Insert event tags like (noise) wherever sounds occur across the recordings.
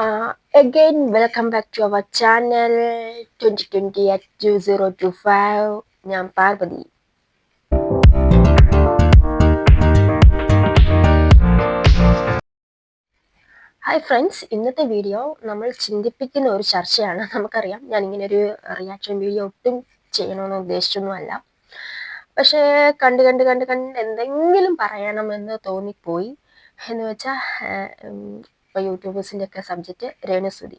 Uh, again, welcome back to our channel 2020 at 2025. ഞാൻ hi friends ഇന്നത്തെ video നമ്മൾ ചിന്തിപ്പിക്കുന്ന ഒരു ചർച്ചയാണ്. നമുക്കറിയാം ഞാൻ ഇങ്ങനെ ഒരു റിയാക്ഷൻ വീഡിയോ ഒട്ടും ചെയ്യണമെന്ന് ഉദ്ദേശിച്ചൊന്നുമല്ല. പക്ഷേ കണ്ട് കണ്ട് കണ്ട് കണ്ട് എന്തെങ്കിലും പറയണമെന്ന് തോന്നിപ്പോയി. എന്ന് വെച്ചാൽ ഇപ്പോൾ യൂട്യൂബേഴ്സിന്റെ ഒക്കെ സബ്ജക്റ്റ് രേണുസുതി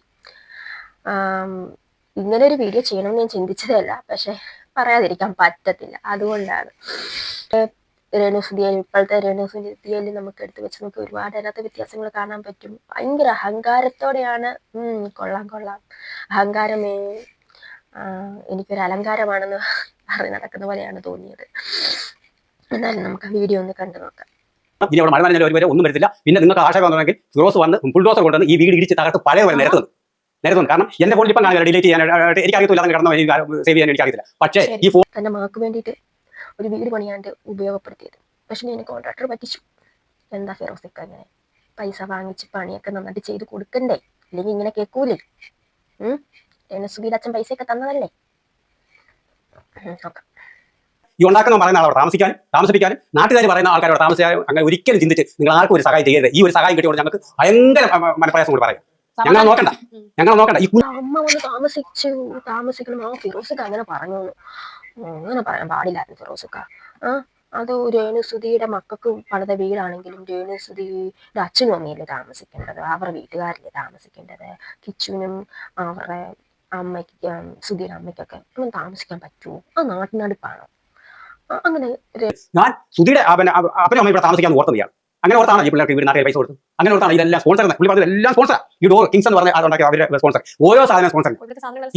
ഇങ്ങനെ ഒരു വീഡിയോ ചെയ്യണമെന്ന് ഞാൻ ചിന്തിച്ചതല്ല. പക്ഷേ പറയാതിരിക്കാൻ പറ്റത്തില്ല. അതുകൊണ്ടാണ്. രേണുസുതിയിൽ ഇപ്പോഴത്തെ രേണുസുതിയിൽ നമുക്ക് എടുത്തു വെച്ച് നമുക്ക് ഒരുപാട് അതിനകത്ത് വ്യത്യാസങ്ങൾ കാണാൻ പറ്റും. ഭയങ്കര അഹങ്കാരത്തോടെയാണ് കൊള്ളാം കൊള്ളാം. അഹങ്കാരമേ എനിക്കൊരു അലങ്കാരമാണെന്ന് പറഞ്ഞ് നടക്കുന്ന പോലെയാണ് തോന്നിയത്. എന്നാലും നമുക്ക് ആ വീഡിയോ ഒന്ന് കണ്ടു നോക്കാം. ഇനി അവിടെ മഴ നനഞ്ഞാൽ വരെ ഒന്നും വരത്തില്ല. പിന്നെ നിങ്ങൾക്ക് ആശയം വന്നിട്ടുണ്ടെങ്കിൽ ഫിറോസ് വന്ന് ബുൾഡോസർ കൊണ്ടുവന്ന് ഈ വീട് ഇടിച്ച് തകർത്ത് പഴയ പോലെ നിരത്തുന്നു നിരത്തുന്നു കാരണം എന്റെ ഫോണിൽ ഇപ്പം കാണാൻ ഡിലീറ്റ് ചെയ്യാൻ എനിക്ക് അറിയത്തില്ല അതിന് കടന്നു സേവ് ചെയ്യാൻ എനിക്ക് അറിയത്തില്ല പക്ഷേ ഈ ഫോൺ തന്റെ മാക്ക് വേണ്ടിയിട്ട് ഒരു വീട് പണിയാണ്ട് ഉപയോഗപ്പെടുത്തിയത്. പക്ഷെ ഞാൻ കോൺട്രാക്ടർ പറ്റിച്ചു. എന്താ ഫിറോസിക്ക ഇങ്ങനെ പൈസ വാങ്ങിച്ച് പണിയൊക്കെ നന്നായിട്ട് ചെയ്ത് കൊടുക്കണ്ടേ? അല്ലെങ്കിൽ ഇങ്ങനെ കേൾക്കൂലേ സുബീർ അച്ഛൻ പൈസയൊക്കെ തന്നതല്ലേ? നോക്കാം. ഈ ഉണ്ടാക്കുന്ന പറയുന്ന ആളോട് താമസിക്കാൻ താമസിപ്പിക്കാനും നാട്ടുകാർ പറയുന്ന ആൾക്കാരോട് താമസിക്കാനും അങ്ങനെ ഒരിക്കലും ചിന്തിച്ച് നിങ്ങൾ ആർക്കും ഒരു സഹായം ചെയ്യരുത്. ഈ ഒരു സഹായം കിട്ടിയോട് ഞങ്ങൾക്ക് ഭയങ്കര മനപ്രയാസം കൂടി പറയാം. ഞങ്ങൾ നോക്കണ്ട. ഞങ്ങൾ നോക്കണ്ട. ഈ അമ്മ വന്ന് താമസിച്ചു താമസിക്കണം. ആ ഫിറോസുക്ക അങ്ങനെ പറഞ്ഞു അങ്ങനെ പറയാൻ പാടില്ലായിരുന്നു ഫിറോസുക്ക. ആ അത് രേണുസുതിയുടെ മക്കൾക്ക് പണിത വീടാണെങ്കിലും രേണുസുതിയുടെ അച്ഛനും അമ്മയല്ലേ താമസിക്കേണ്ടത്? അവരുടെ വീട്ടുകാരല്ലേ താമസിക്കേണ്ടത്? കിച്ചുവിനും അവരുടെ അമ്മയ്ക്ക് സുധിയുടെ അമ്മയ്ക്കൊക്കെ ഒന്നും താമസിക്കാൻ പറ്റുമോ? ആ നാട്ടിനടുപ്പാണോ? അങ്ങനെ ഞാൻ സുധിയുടെ അപ്പനെ അമ്മ ഇവിടെ താമസിക്കാൻ ഓർത്ത് നീയാണ് അങ്ങനെ ഓർത്താണ് ഈ പിള്ളേർക്ക് വീട് നാട്ടിൽ പൈസ കൊടുത്തു അങ്ങനെ ഓർത്താണ് ഇതെല്ലാം സ്പോൺസർ പുള്ളി പറഞ്ഞത് എല്ലാം സ്പോൺസർ ഈ ഡോർ കിങ്സ് എന്ന് പറഞ്ഞ അതുണ്ടാക്കി അവരെ സ്പോൺസർ ഓരോ സാധനം സ്പോൺസർ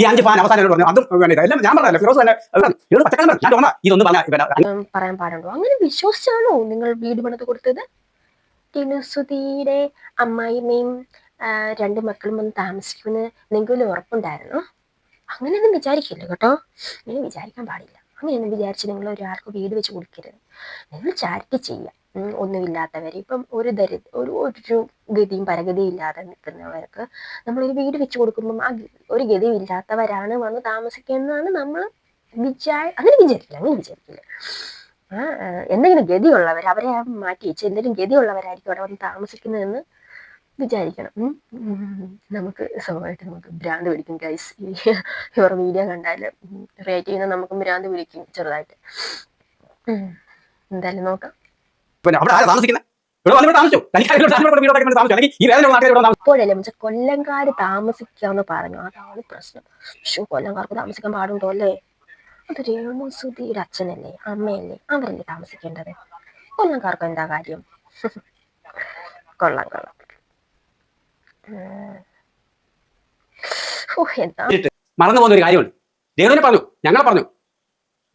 ഈ അഞ്ച് ഫാൻ അവസാനം പറഞ്ഞു അതും വേണ്ട എല്ലാം ഞാൻ പറഞ്ഞില്ല ഫിറോസ് തന്നെ ഇവിടെ പച്ചക്കറി പറഞ്ഞു. ഞാൻ തോന്നാ ഇതൊന്നും പറഞ്ഞാൽ പറയാൻ പാടുണ്ടോ? അങ്ങനെ വിശ്വസിച്ചാണോ നിങ്ങൾ വീട് പണിത് കൊടുത്തത്? ടിനുസുതിയുടെ അമ്മായിമ്മയും രണ്ട് മക്കളും വന്ന് താമസിക്കുമെന്ന് എന്തെങ്കിലും ഉറപ്പുണ്ടായിരുന്നു? അങ്ങനെയൊന്നും വിചാരിക്കില്ല കേട്ടോ. അങ്ങനെ വിചാരിക്കാൻ പാടില്ല. അങ്ങനെയൊന്നും വിചാരിച്ച് നിങ്ങൾ ഒരാൾക്ക് വീട് വെച്ച് കൊടുക്കരുത്. നിങ്ങൾ ചാരിറ്റി ചെയ്യാം ഒന്നുമില്ലാത്തവർ ഇപ്പം ഒരു ദരി ഒരു ഒരു ഗതിയും പരഗതിയും ഇല്ലാതെ നിൽക്കുന്നവർക്ക് നമ്മളൊരു വീട് വെച്ച് കൊടുക്കുമ്പം ആ ഒരു ഗതിയും ഇല്ലാത്തവരാണ് വന്ന് താമസിക്കുന്നതാണ് നമ്മൾ വിചാരി അങ്ങനെ വിചാരിക്കില്ല അങ്ങനെ വിചാരിക്കില്ല. എന്തെങ്കിലും ഗതിയുള്ളവർ അവരെ മാറ്റി വെച്ച് എന്തെങ്കിലും ഗതിയുള്ളവരായിരിക്കും അവിടെ വന്ന് താമസിക്കുന്നതെന്ന് വിചാരിക്കണം. നമുക്ക് സ്വഭാവമായിട്ട് നമുക്ക് ഭ്രാന്ത് പിടിക്കും ഗൈസ് ഇവർ വീഡിയോ കണ്ടാൽ റിയാക്ട് ചെയ്യുന്ന നമുക്ക് ഭ്രാന്ത് പിടിക്കും ചെറുതായിട്ട്. എന്തായാലും നോക്കാം. ഇപ്പോഴല്ലേ വെച്ചാൽ കൊല്ലംകാർ താമസിക്കാന്ന്? പറഞ്ഞു. അതാണ് പ്രശ്നം. പക്ഷെ കൊല്ലംകാർക്ക് താമസിക്കാൻ പാടുണ്ടോ അല്ലേ? അത് രേണു സുധിയുടെ അച്ഛനല്ലേ അമ്മയല്ലേ അവരല്ലേ താമസിക്കേണ്ടത്? കൊല്ലംകാർക്ക് എന്താ കാര്യം? കൊള്ളാം കൊള്ളാം. മറന്നു പോകുന്ന ഒരു കാര്യമുണ്ട്. ദേവനെ പറഞ്ഞു ഞങ്ങളെ പറഞ്ഞു.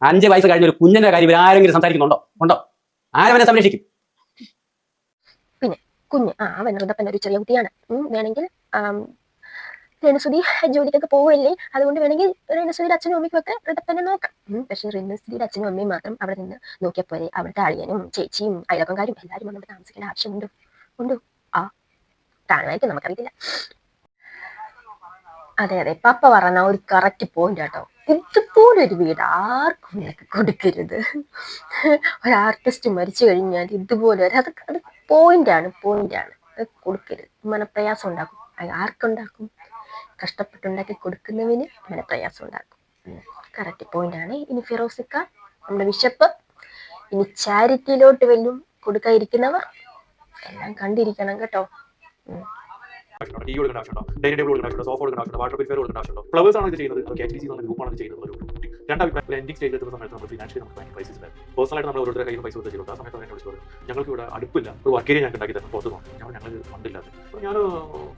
അഞ്ച് വയസ്സ് കഴിഞ്ഞ ഒരു കുഞ്ഞിന്റെ കാര്യം ആരെങ്കിലും സംസാരിക്കുന്നുണ്ടോ? ഉണ്ടോ? ആരവനെ സംരക്ഷിക്കും? പിന്നെ കുഞ്ഞ് ആ അവൻ ഋതപ്പൻ ഒരു ചെറിയ കുട്ടിയാണ്. വേണമെങ്കിൽ രേണുസുതി ജോലിക്കൊക്കെ പോവല്ലേ? അതുകൊണ്ട് വേണമെങ്കിൽ രേണുസുതിയുടെ അച്ഛനും അമ്മയ്ക്കും ഒക്കെ ഋതപ്പനെ നോക്കാം പക്ഷെ രേണുസുതിയുടെ അച്ഛനും അമ്മയും മാത്രം അവിടെ നിന്ന് നോക്കിയാൽ പോരെ. അവിടുത്തെ അളിയനും ചേച്ചിയും അയലക്കംകാരും എല്ലാവരും വന്ന് അവിടെ താമസിക്കേണ്ട ആവശ്യമുണ്ടോ. ഉണ്ടോ? ആ കാണുമായിരിക്കും നമുക്കറിയില്ല അതെ. അതെ പപ്പ പറഞ്ഞ ഒരു കറക്റ്റ് പോയിന്റ് കേട്ടോ ഇതുപോലെ ഒരു വീട് ആർക്കും നിങ്ങൾക്ക് കൊടുക്കരുത്. ഒരു ആർട്ടിസ്റ്റ് മരിച്ചു കഴിഞ്ഞാൽ ഇതുപോലെ ഒരു അത് അത് പോയിന്റാണ് പോയിന്റാണ് അത് കൊടുക്കരുത്. മനപ്രയാസം ഉണ്ടാക്കും. ആർക്കുണ്ടാക്കും? കഷ്ടപ്പെട്ടുണ്ടാക്കി കൊടുക്കുന്നവന് മനപ്രയാസം ഉണ്ടാക്കും. കറക്റ്റ് പോയിന്റാണ് ഇനി ഫിറോസിക്ക നമ്മുടെ വിശപ്പ് ഇനി ചാരിറ്റിയിലോട്ട് വല്ലതും കൊടുക്കാതിരിക്കുന്നവർ എല്ലാം കണ്ടിരിക്കണം കേട്ടോ. ടി കൊടുക്കേണ്ട ആവശ്യമുണ്ടോ? ഡൈനിങ് ടേബിൾ കൊടുക്കേണ്ട ആവശ്യമുണ്ടോ? സോഫ കൊടുക്കേണ്ട ആവശ്യമുണ്ടോ? വാട്ടർ പ്യൂരിഫയർ കൊടുക്കേണ്ട ആവശ്യമുണ്ടോ? ഫ്ലവേഴ്സ് ആണ് ഇത് ചെയ്യുന്നത്? കെ ടി സി എന്ന ഗ്രൂപ്പാണ് ഇത് ചെയ്യുന്നത്? ഒരു കുട്ടി. രണ്ടഭിപ്രായം എൻഡിങ് സ്റ്റേജിൽ എത്തുന്ന സമയത്ത് നമ്മൾ ഫിനാൻഷ്യലി നമുക്ക് ഭയങ്കര ക്രൈസിസ് ഉണ്ടായിരുന്നു പേഴ്സണലായിട്ട് നമ്മൾ ഓരോരുത്തരുടെ കയ്യിൽ പൈസ കൊടുത്ത് ആ സമയത്ത് എന്നെ വിളിച്ചു പറഞ്ഞു ഞങ്ങൾക്ക് ഇവിടെ അടുപ്പില്ല. ഒരു വർക്ക് ഏരിയ ഞങ്ങൾക്ക് ഉണ്ടാക്കി തരണം പുറത്ത് നോക്കാം ഞാൻ ഞങ്ങൾ ഫണ്ടില്ലാതെ അപ്പോൾ ഞാൻ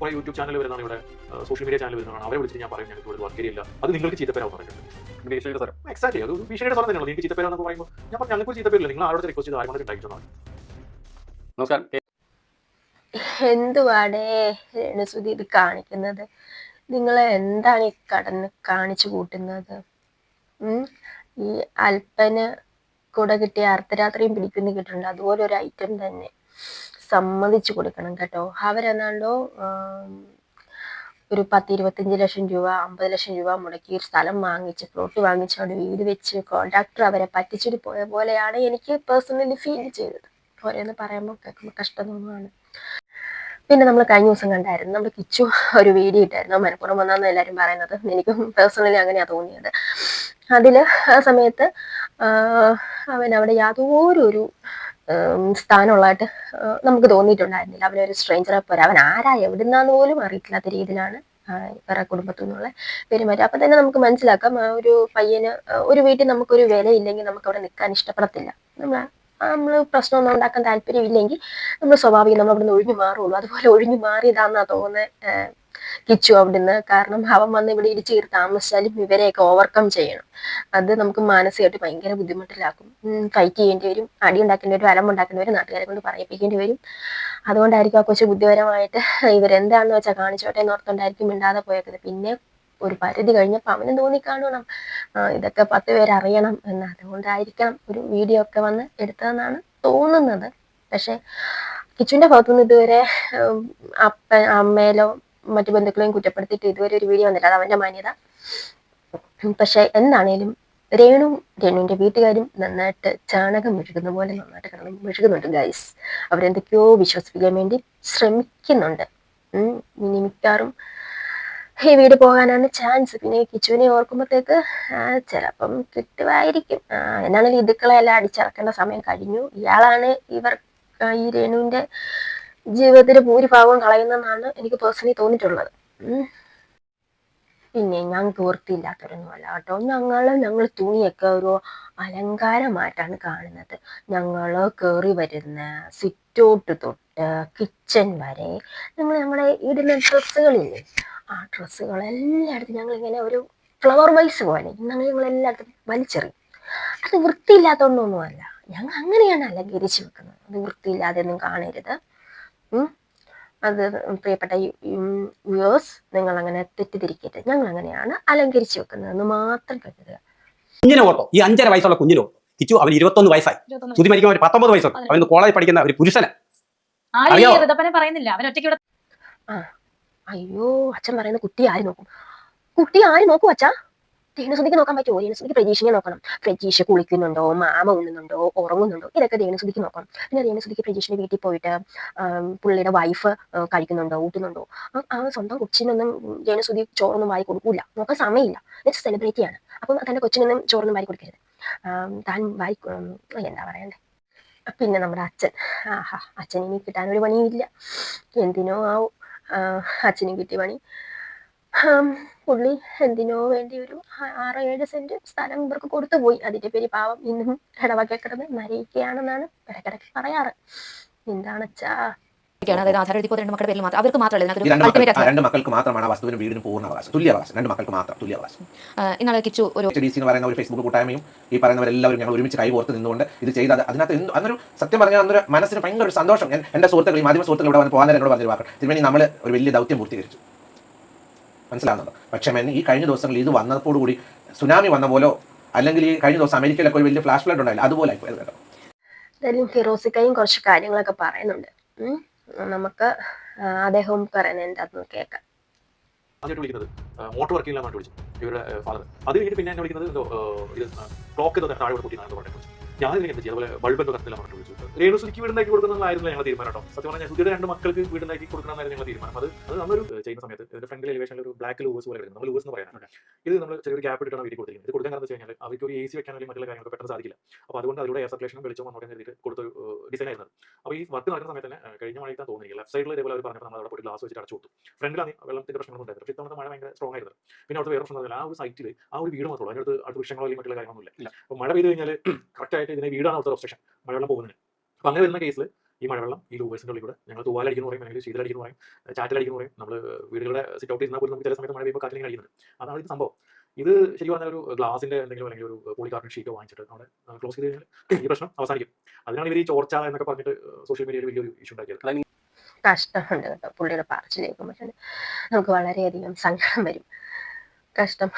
കുറേ യൂട്യൂബ് ചാനൽ വരുന്നതാണ് ഇവിടെ സോഷ്യൽ മീഡിയ ചാനൽ വരുന്നതാണ്. അവരെ വിളിച്ചിട്ട് ഞാൻ പറയും ഞങ്ങൾക്ക് ഇവിടെ വർക്ക് ഏരിയ ഇല്ല. അത് നിങ്ങൾക്ക് ചീത്തപ്പേരാവും പറഞ്ഞിട്ടുണ്ട് ഭീഷണിയുടെ സ്ഥലം എക്സാക്ട്ലി അത് ഭീഷണിയുടെ സ്ഥലം തന്നെയാണ് നിങ്ങൾക്ക് ചീത്തപ്പേരാന്ന് പറയുമ്പോൾ ഞാൻ പറഞ്ഞു ഞങ്ങൾക്ക് ചീത്തപ്പേരില്ല. നിങ്ങൾ ആരോട് റിക്വസ്റ്റ് ചെയ്ത് ആരും ഉണ്ടാക്കിയിട്ടുണ്ടാവും നമസ്കാരം. എന്തുവാടേ രേണുസുതി ഇത് കാണിക്കുന്നത്? നിങ്ങൾ എന്താണ് ഈ കടന്ന് കാണിച്ചു കൂട്ടുന്നത്? ഈ അല്പന് കൂടെ കിട്ടിയ അർദ്ധരാത്രിയും പിടിക്കുന്നു കിട്ടുന്നുണ്ട് അതുപോലെ ഒരു ഐറ്റം തന്നെ. സമ്മതിച്ചു കൊടുക്കണം കേട്ടോ. അവരെന്നാണ്ടോ ഒരു പത്ത് ഇരുപത്തഞ്ച് ലക്ഷം രൂപ അമ്പത് ലക്ഷം രൂപ മുടക്കി ഒരു സ്ഥലം വാങ്ങിച്ച് പ്ലോട്ട് വാങ്ങിച്ച് അവിടെ വീട് വെച്ച് കോൺട്രാക്ടർ അവരെ പറ്റിച്ചിട്ട് പോയ പോലെയാണ് എനിക്ക് പേഴ്സണലി ഫീൽ ചെയ്തത്. ഓരോന്ന് പറയുമ്പോൾ കേൾക്കുമ്പോൾ കഷ്ടം തോന്നുവാണ്. പിന്നെ നമ്മൾ കഴിഞ്ഞ ദിവസം കണ്ടായിരുന്നു നമ്മൾ കിച്ചു ഒരു വീഡിയോ ഇട്ടായിരുന്നു. മനപ്പുറം വന്നാന്ന് എല്ലാവരും പറയുന്നത്. എനിക്കും പേഴ്സണലി അങ്ങനെയാണ് തോന്നിയത്. അതിൽ ആ സമയത്ത് അവൻ അവിടെ യാതൊരു ഒരു സ്ഥാനമുള്ളതായിട്ട് നമുക്ക് തോന്നിയിട്ടുണ്ടായിരുന്നില്ല. അവനൊരു സ്ട്രേഞ്ചറെ പോരാ. അവൻ ആരാ? എവിടുന്നാന്ന് പോലും അറിയില്ലാത്ത രീതിയിലാണ് വേറെ കുടുംബത്തിൽ നിന്നുള്ള പെരുമാറ്റം. അപ്പം തന്നെ നമുക്ക് മനസ്സിലാക്കാം ഒരു പയ്യന് ഒരു വീട്ടിൽ നമുക്കൊരു വിലയില്ലെങ്കിൽ നമുക്ക് അവിടെ നിൽക്കാൻ ഇഷ്ടപ്പെടത്തില്ല. നമ്മൾ നമ്മൾ പ്രശ്നമൊന്നും ഉണ്ടാക്കാൻ താല്പര്യമില്ലെങ്കിൽ നമ്മൾ സ്വാഭാവികം നമ്മൾ അവിടെ നിന്ന് ഒഴിഞ്ഞു മാറുള്ളൂ. അതുപോലെ ഒഴിഞ്ഞു മാറിയതാണെന്നാണ് തോന്നുന്നത് കിച്ചു അവിടുന്ന്. കാരണം അവൻ വന്ന് ഇവിടെ ഇടിച്ച് കയറി താമസിച്ചാലും ഇവരെയൊക്കെ ഓവർകം ചെയ്യണം. അത് നമുക്ക് മാനസികമായിട്ട് ഭയങ്കര ബുദ്ധിമുട്ടിലാക്കും. ഫൈറ്റ് ചെയ്യേണ്ടി വരും. അടി ഉണ്ടാക്കേണ്ടി വരും അലമ്പുണ്ടാക്കേണ്ടി വരും നാട്ടുകാരെ കൊണ്ട് പറയിപ്പിക്കേണ്ടി വരും. അതുകൊണ്ടായിരിക്കും ആ കൊച്ചു ബുദ്ധിപരമായിട്ട് ഇവരെന്താണെന്ന് വെച്ചാൽ കാണിച്ചോട്ടെ എന്ന് ഓർത്തുകൊണ്ടായിരിക്കും മിണ്ടാതെ പോയേക്കുന്നത്. പിന്നെ ഒരു പരിധി കഴിഞ്ഞപ്പോൾ അവനും തോന്നി കാണണം. ഇതൊക്കെ പത്ത് പേര് അറിയണം എന്ന്. അതുകൊണ്ടായിരിക്കണം ഒരു വീഡിയോ ഒക്കെ വന്ന് എടുത്തതെന്നാണ് തോന്നുന്നത്. പക്ഷെ കിച്ചുവിന്റെ ഭാഗത്തുനിന്ന് ഇതുവരെ അപ്പ അമ്മയിലോ മറ്റു ബന്ധുക്കളെയും കുറ്റപ്പെടുത്തിയിട്ട് ഇതുവരെ ഒരു വീഡിയോ വന്നില്ല. അത് അവന്റെ മാന്യത. പക്ഷെ എന്താണേലും രേണു രേണുവിന്റെ വീട്ടുകാരും നന്നായിട്ട് ചാണകം മെഴുകുന്ന പോലെ നന്നായിട്ട് കാണും മെഴുകുന്നുണ്ട് ഗൈസ് അവരെന്തൊക്കെയോ വിശ്വസിപ്പിക്കാൻ വേണ്ടി ശ്രമിക്കുന്നുണ്ട്. ഇനി മിക്കാറും വീട് പോകാനാണ് ചാൻസ് പിന്നെ കിച്ചുവിനെ ഓർക്കുമ്പോഴത്തേക്ക് ചിലപ്പം കിട്ടുമായിരിക്കും. എന്നാണ് എന്നാണെങ്കിലും ഇതുക്കളെ എല്ലാം അടിച്ചിറക്കേണ്ട സമയം കഴിഞ്ഞു. ഇയാളാണ് ഇവർ ഈ രേണുവിന്റെ ജീവിതത്തിന്റെ ഭൂരിഭാഗവും കളയുന്നതെന്നാണ് എനിക്ക് പേഴ്സണലി തോന്നിയിട്ടുള്ളത്. പിന്നെ ഞങ്ങൾക്ക് വൃത്തിയില്ലാത്തവരൊന്നുമല്ല കേട്ടോ. ഞങ്ങൾ ഞങ്ങൾ തുണിയൊക്കെ ഒരു അലങ്കാരമായിട്ടാണ് കാണുന്നത്. ഞങ്ങൾ കയറി വരുന്ന സിറ്റോട്ട് തൊട്ട് കിച്ചൺ വരെ ഞങ്ങൾ ഞങ്ങളുടെ ഇടുന്ന ഡ്രസ്സുകളില്ലേ ആ ഞങ്ങൾ ഇങ്ങനെ ഒരു ഫ്ലവർ വൈസ് പോലെ ഞങ്ങൾ ഞങ്ങൾ എല്ലായിടത്തും വലിച്ചെറിയും. അത് വൃത്തിയില്ലാത്തതുകൊണ്ടൊന്നുമല്ല ഞങ്ങൾ അങ്ങനെയാണ് അലങ്കരിച്ച് വെക്കുന്നത്. അത് വൃത്തിയില്ലാതെ ഒന്നും കാണരുത്. അത് പ്രിയപ്പെട്ട വ്യൂവേഴ്സ് നിങ്ങൾ അങ്ങനെ തെറ്റിദ്ധരിക്കരുത്. ഞങ്ങൾ അങ്ങനെയാണ് അലങ്കരിച്ചു വെക്കുന്നതെന്ന് മാത്രം കരുതുക. കുഞ്ഞിനെ ഓട്ടോ ഈ അഞ്ചര വയസ്സുള്ള കുഞ്ഞിനെ ഓട്ടോ കിച്ചു അവൻ ഇരുപത്തൊന്ന് വയസ്സായി. ചുതി മരിക്കാൻ ഒരു പത്തൊമ്പത് വയസ്സുണ്ട്. അവൻ കോളേജ് പഠിക്കുന്ന ഒരു പുരുഷനെ. അയ്യോ അച്ഛൻ പറയുന്ന കുട്ടി ആര് നോക്കും? കുട്ടി ആര് നോക്കും അച്ഛാ? രേണുസുതിക്ക് നോക്കാൻ പറ്റുമോ? രേണുസുതിക്ക് പ്രതീക്ഷയെ നോക്കണം. പ്രതീക്ഷ കുളിക്കുന്നുണ്ടോ? മാമ ഉണ്ണുന്നുണ്ടോ? ഉറങ്ങുന്നുണ്ടോ? ഇതൊക്കെ രേണുസുതിക്ക് നോക്കണം. പിന്നെ രേണുസുതിക്ക് പ്രതീക്ഷയുടെ വീട്ടിൽ പോയിട്ട് പുള്ളിയുടെ വൈഫ് കഴിക്കുന്നുണ്ടോ? ഊട്ടുന്നുണ്ടോ? ആ- സ്വന്തം കൊച്ചിനൊന്നും രേണുസുതി ചോറൊന്നും വാരി കൊടുക്കൂല. നോക്കാൻ സമയമില്ല. നെക്സ്റ്റ് സെലിബ്രിറ്റി ആണ് അപ്പം തന്റെ കൊച്ചിനൊന്നും ചോറൊന്നും വാരി കൊടുക്കരുത്. താൻ വാരി എന്താ പറയണ്ടേ? പിന്നെ നമ്മുടെ അച്ഛൻ. ആഹാ അച്ഛൻ ഇനി ഒരു പണിയില്ല എന്തിനോ ആവും. അച്ഛനും കിട്ടിയ പണി. പുള്ളി എന്തിനോ വേണ്ടി ഒരു ആ- ആറ് ഏഴ് സെന്റ് സ്ഥലം ഇവർക്ക് കൊടുത്തു പോയി. അതിന്റെ പേര് പാവം ഇന്നും ഇടവക്കെ കിടന്ന് നരയിക്കുകയാണെന്നാണ് ഇടയ്ക്കിടയ്ക്ക് പറയാറ്. എന്താണ് അച്ഛാ? അതായത് എഴുതി രണ്ട് മക്കളുടെ പേരിൽ മാത്രം അവർക്ക് മാത്രമല്ല രണ്ട് മക്കൾക്ക് മാത്രമാണ് ആ വസ്തുവിന് വീടിന് പൂർണ അവകാശം. തുല്യ അവകാശം. രണ്ട് മക്കൾക്ക് മാത്രം തുല്യ അവകാശം. ഇന്നാളെ കിച്ചു ഒരു എച്ച് ഡി സി എന്ന് പറയുന്ന ഒരു ഫേസ്ബുക്ക് കൂട്ടായ്മയും ഈ പറയുന്നവരെല്ലാവരും ഞങ്ങൾ ഒരുമിച്ച് കൈകോർത്ത് നിന്നുകൊണ്ട് ഇത് ചെയ്ത് അതിനകത്ത് എന്ത് അന്നൊരു സത്യം പറഞ്ഞാൽ അന്നൊരു മനസ്സിന് ഭയങ്കര ഒരു സന്തോഷം. എന്റെ എന്റെ സുഹൃത്തുക്കൾ ഈ മാധ്യമ സുഹൃത്തുക്കൾ ഇവിടെ വന്ന് പോകാൻ എന്നോട് പറഞ്ഞൊരു വാക്ക്. തിരുമേനി നമ്മൾ ഒരു വലിയ ദൗത്യം പൂർത്തീകരിച്ചു. മനസ്സിലാകുന്നുണ്ട് പക്ഷേ മെന്നെ ഈ കഴിഞ്ഞ ദിവസങ്ങളിൽ ഇത് വന്നതോടുകൂടി സുനാമി വന്ന പോലോ അല്ലെങ്കിൽ ഈ കഴിഞ്ഞ ദിവസം അമേരിക്കയിലൊക്കെ ഒരു വലിയ ഫ്ലാഷ് ഫ്ലഡ് ഉണ്ടായില്ല അതുപോലെ ആയിപ്പോയത് കേട്ടോ. എന്തായാലും ഫിറോസിക്കയും കുറച്ച് കാര്യങ്ങളൊക്കെ പറയുന്നുണ്ട്. നമുക്ക് അദ്ദേഹവും പറയുന്നത് എന്താന്ന് കേൾക്കാം. ആദ്യമായിട്ട് വിളിക്കുന്നത് മോട്ടോർ വർക്കിംഗ് വിളിച്ചു ഇവരുടെ ഫാദർ. അത് കഴിഞ്ഞിട്ട് പിന്നെ എന്നെ വിളിക്കുന്നത് ഇത് ക്ലോക്ക് താഴെ പൊട്ടിയെന്നാണ് വിളിച്ചു. ഞാൻ ഇതിനെ എന്താ ചെയ്യുക അതുപോലെ ബൾബ് എന്തോ കത്തില്ല പറഞ്ഞിട്ട് വിളിച്ചു. രേണുസുലിക്ക് വീടുണ്ടാക്കി കൊടുക്കുന്നതായിരുന്നു ഞങ്ങൾ തീരുമാനം കേട്ടോ. സത്യം പറഞ്ഞാൽ സുധിയുടെ രണ്ട് മക്കൾക്ക് വീടുണ്ടാക്കി കൊടുക്കണമെന്നായിരുന്നു ഞങ്ങൾ തീരുമാനം. അത് അത് നമ്മളൊരു ചെയ്യുന്ന സമയത്ത് ഇതിന്റെ ഫ്രണ്ട് എലിവേഷനിൽ ഒരു ബ്ലാക്ക് ലൂസ് പോലെ വരുന്നത് നമ്മൾ ലൂസ് എന്ന് പറയാനാണ്. ഇത് നമ്മൾ ചെറിയൊരു ഗ്യാപ്പ് ഇട്ടാണ് വീട്ടിൽ കൊടുത്തിരിക്കുന്നത്. ഇത് കൊടുക്കാൻ കാരണം വെച്ച് കഴിഞ്ഞാൽ അവർക്ക് ഒരു എ സി വെക്കാൻ അല്ലെങ്കിൽ മറ്റുള്ള കാര്യങ്ങളൊക്കെ പെട്ടെന്ന് സാധിക്കില്ല. അപ്പോൾ അതുകൊണ്ട് അതിലൂടെ എയർ സർക്കുലേഷനും വെളിച്ചം വന്നോട്ടെ എന്ന് കരുതിയിട്ട് കൊടുത്തൊരു ഡിസൈൻ ആയിരുന്നത് അപ്പോൾ ഈ വർക്ക് നടക്കുന്ന സമയത്ത് തന്നെ കഴിഞ്ഞ കഴിഞ്ഞ മഴയ്ക്ക് തോന്നിയില്ല. ലെഫ്റ്റ് സൈഡിൽ ഇതേപോലെ അവർ പറഞ്ഞപ്പോൾ നമ്മൾ അവിടെ പോയി ഗ്ലാസ് വെച്ചിട്ട് അടച്ചു കൊടുത്തു. ഫ്രണ്ടിലാണ് വെള്ളത്തിന്റെ പ്രശ്നങ്ങളൊന്നും ഉണ്ടായിരുന്നു പക്ഷേ ഇത്തവണ മഴ ഭയങ്കര സ്ട്രോങ് ആയിരുന്നു. പിന്നെ അവിടെ വേറെ പ്രശ്നം ആ ഒരു സൈറ്റിൽ ആ ഒരു വീട് മാത്രമേ ഉള്ളൂ. അതിനടുത്ത് അടുത്ത വൃക്ഷങ്ങളോ അല്ലെങ്കിൽ മറ്റുള്ള കാര്യങ്ങളൊന്നും ഇല്ല. അപ്പോൾ മഴ പെയ്ത് കഴിഞ്ഞാൽ കറക്റ്റ് (clears throat) ആയിട്ട് ഇതിനെ വീടാണ് അവിടുത്തെ ഒബ്സ്ട്രക്ഷൻ മഴവെള്ളം പോകുന്നത് അപ്പോൾ അങ്ങനെ വരുന്ന കേസിൽ ഈ മഴവെള്ളം ഈ ലൂവേഴ്സിന്റെ ഉള്ളിൽ കൂടെ ഞങ്ങൾ തൂവാലടിക്കുന്നു പറയും അല്ലെങ്കിൽ ശീതലടിക്കുന്നു പറയും ചാറ്റലടിക്കുന്നു പറയും. നമ്മൾ വീടുകളുടെ സിറ്റ് ഔട്ട് ഇരുന്നാൽ പോലും നമുക്ക് ചില സമയത്ത് മഴ പെയ്യുമ്പോൾ കാറ്റിലേക്ക് അടിക്കുന്നുണ്ട് അതാണ് ഇത് സംഭവം. ഇത് ശരിക്കും പറഞ്ഞാൽ ഒരു ഗ്ലാസിന്റെ എന്തെങ്കിലും അല്ലെങ്കിൽ ഒരു പോളി പോളികാർബൺ ഷീറ്റോ വാങ്ങിച്ചിട്ട് അവിടെ ക്ലോസ് ചെയ്ത് കഴിഞ്ഞാൽ (clears throat) ഈ പ്രശ്നം അവസാനിക്കും. അതിനാണ് ഇവർ ഈ ചോർച്ച എന്നൊക്കെ പറഞ്ഞിട്ട് സോഷ്യൽ മീഡിയയിൽ വലിയൊരു ഇഷ്യൂ ഉണ്ടാക്കിയത്. കഷ്ടമുണ്ട് കേട്ടോ. പുള്ളിയുടെ പറച്ചിൽ കേൾക്കുമ്പോൾ നമുക്ക് വളരെയധികം സങ്കടം വരും. കഷ്ടം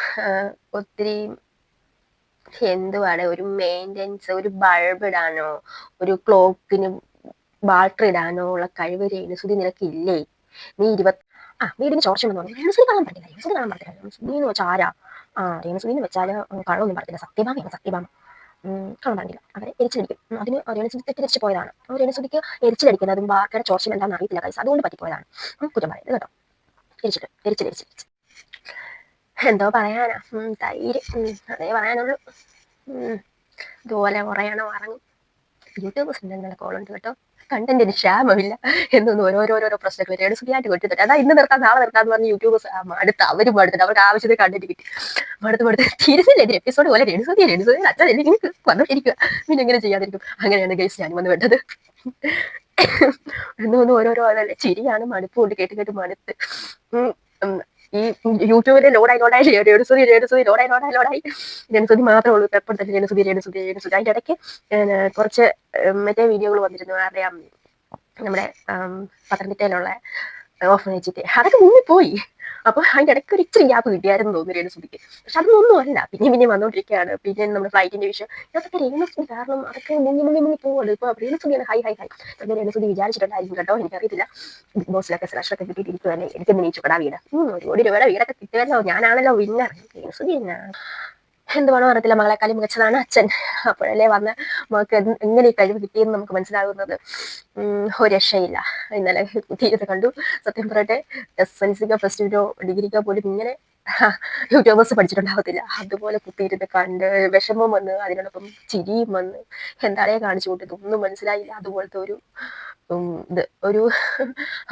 ഒത്തിരി എന്തുവാണ്? ഒരു മെയിന്റെനൻസ് ഒരു ബൾബ് ഇടാനോ ഒരു ക്ലോക്കിന് ബാറ്ററി ഇടാനോ ഉള്ള കഴിവ് രേണുസുതി നിനക്കില്ലേ? നീ ഇരുപത്തി ആ വീടിന് ചോർച്ച എന്ന് പറഞ്ഞു രേണുസുതി കാണാൻ പറ്റില്ല രേണുസുതി കാണാൻ പറ്റില്ല രേണുസുതി എന്ന് വെച്ചാൽ ആരാ? ആ രേണുസുതി എന്ന് വെച്ചാൽ കള്ളൊന്നും പറ്റില്ല സത്യഭാമയാണ് സത്യഭാമ. കാണാൻ പറ്റില്ല അവരെ എരിച്ചിലടിക്കും. ഉം, അതിന് രേണുസുതി തെറ്റിദ്ധരിച്ച് പോയതാണ്. രേണുസുതിക്ക് എരിച്ചിലടിക്കുന്നതും വാർക്കയുടെ ചോർച്ചയും എന്താണെന്ന് അറിയത്തില്ല കൈസ് അതുകൊണ്ട് പറ്റിപ്പോയതാണ്. കുറ്റം പറയുന്നത് കേട്ടോ. എരിച്ചിട്ട് എരിച്ചിൽ എരിച്ചിൽ എന്തോ പറയാനാ. തൈര്. അതേ പറയാനുള്ളൂ. ഇതുപോലെ കുറയാണോ ഇറങ്ങും യൂട്യൂബേഴ്സ് ഇന്നലെ കോളുണ്ട് കേട്ടോ. കണ്ടന്റിന് ക്ഷാമമില്ല. എന്നൊന്നും ഓരോരോരോ പ്രശ്നങ്ങൾ രേണുസുതിയായിട്ട് കൊടുത്തിട്ട് അതാ ഇന്ന് നിർത്താം നാളെ നിർത്താന്ന് പറഞ്ഞ് യൂട്യൂബേഴ്സ് അടുത്ത് അവരും മടുത്തിട്ട് അവർക്ക് ആവശ്യത്തെ കണ്ടന്റ് കിട്ടി. മടുത്ത് മടുത്ത് തിരിച്ചില്ല ഇതിന് എപ്പിസോഡ് പോലെ രേണുസുതി രേണുസുതി അച്ഛൻ എനിക്ക് വന്നിരിക്കുക പിന്നെ എങ്ങനെ ചെയ്യാതിരിക്കും? അങ്ങനെയാണ് ഗൈസ് ഞാൻ വന്ന് വേണ്ടത്. എന്നും ഒന്നും ഓരോരോ ചിരിയാണ് മടുപ്പ് കൊണ്ട് കേട്ട് കേട്ട് മടുത്ത്. യൂട്യൂബിലെ ലോഡായി ലോഡായി രേണുസുതി രേണുസുതി ലോഡായി ലോഡായി ലോഡായി. രേണുസുതി മാത്രമേ ഉള്ളൂ എപ്പോൾ തന്നെ രേണുസുതി രേണുസുതി രേണുസുതി അതിന്റെ ഇടയ്ക്ക് കുറച്ച് മറ്റേ വീഡിയോകൾ വന്നിരുന്നു അറിയാം നമ്മുടെ പത്തനംതിട്ടയിലുള്ള ഓഫനേജിന്റെ അതൊക്കെ മുന്നിൽ പോയി അപ്പൊ അതിന്റെ ഇടയ്ക്ക് ഒരു ഇച്ചിരി ഗ്യാപ്പ് കിട്ടിയായിരുന്നു തോന്നുന്നു രേണുസുതിക്ക് പക്ഷെ അതൊന്നും അല്ല പിന്നെ പിന്നെ വന്നോണ്ടിരിക്കുകയാണ്. പിന്നെ നമ്മുടെ ഫ്ലൈറ്റിന്റെ വിഷയം. ഇതൊക്കെ രേണുസുതി കാരണം അതൊക്കെ മുങ്ങി മുങ്ങി മുങ്ങി പോകുന്നത് ഇപ്പൊ രേണുസുതിയാണ് ഹൈ ഹൈ ഹൈ. പിന്നെ രേണുസുതി വിചാരിച്ചിട്ടുണ്ടായിരിക്കും കേട്ടോ. എനിക്കറിയത്തില്ല. ബിഗ് ബോസിലൊക്കെ സെലക്ഷനൊക്കെ കിട്ടിയിട്ടിരിക്കുവാണ് എനിക്ക് നീച്ചുകടാ വീട് ഉം, ഒരു രൂപയുടെ വീടൊക്കെ കിട്ടുമല്ലോ. ഞാനാണല്ലോ വിന്നർ രേണുസുതി എന്നാ? എന്ത് വേണോ അറിയത്തില്ല. മകളെക്കാളും മികച്ചതാണ് അച്ഛൻ. അപ്പോഴല്ലേ വന്ന് മകൾക്ക് എങ്ങനെ ഈ കഴിവ് കിട്ടിയെന്ന് നമുക്ക് മനസ്സിലാകുന്നത്. ഒരു രക്ഷയില്ല. ഇന്നലെ കുത്തിയിരുന്ന് കണ്ടു. സത്യം പറയട്ടെ എസ് എൽ സിക്കോ പ്ലസ് ടുവിനോ ഡിഗ്രിക്കോ പോലും ഇങ്ങനെ യൂട്യൂബേഴ്സ് പഠിച്ചിട്ടുണ്ടാവത്തില്ല. അതുപോലെ കുത്തിയിരുന്ന് കണ്ട് വിഷമം വന്ന് അതിനോടൊപ്പം ചിരിയും വന്ന് എന്താണേ കാണിച്ചു കൂട്ടിയത് ഒന്നും മനസ്സിലായില്ല. അതുപോലത്തെ ഒരു ഇത് ഒരു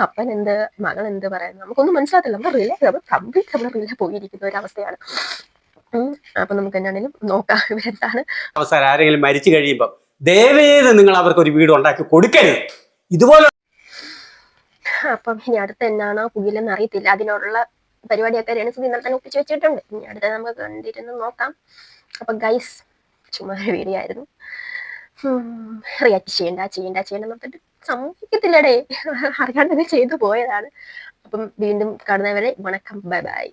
അപ്പൻ എന്ത് മകൾ എന്ത് പറയുന്നത്? നമുക്കൊന്നും മനസ്സിലാകത്തില്ല. നമ്മൾ റിലേ നമ്മൾ കംപ്ലീറ്റ് നമ്മൾ റിലേ പോയിരിക്കുന്ന ഒരു അവസ്ഥയാണ്. അപ്പൊ നമുക്ക് എന്നാണേലും നോക്കാം (laughs) എന്താണ് അവസാനം ആരെങ്കിലും മരിച്ചു കഴിയുമ്പോൾ ദയവേത് നിങ്ങൾ അവർക്ക് ഒരു വീട് ഉണ്ടാക്കി കൊടുക്കരുത്. ഇതുപോലെ അപ്പം ഇനി അടുത്ത എന്നാണോ പുകിലെന്ന് അറിയത്തില്ല. അതിനോടുള്ള പരിപാടിയൊക്കെ രേണുസുതി ഇന്നലെ തന്നെ ഒപ്പിച്ച് വെച്ചിട്ടുണ്ട്. ഇനി അടുത്ത നമുക്ക് കണ്ടിരുന്ന് നോക്കാം. അപ്പൊ ഗൈസ് ചുമ്മാ വീഡിയോ ആയിരുന്നു. റിയാക്ട് ചെയ്യണ്ട ചെയ്യണ്ട ചെയ്യണ്ട എന്നിട്ട് സമ്മതിക്കത്തില്ലടേ. അറിയാണ്ടത് ചെയ്തു പോയതാണ്. അപ്പം വീണ്ടും കാണുന്നവരെ വണക്കം. Bye bye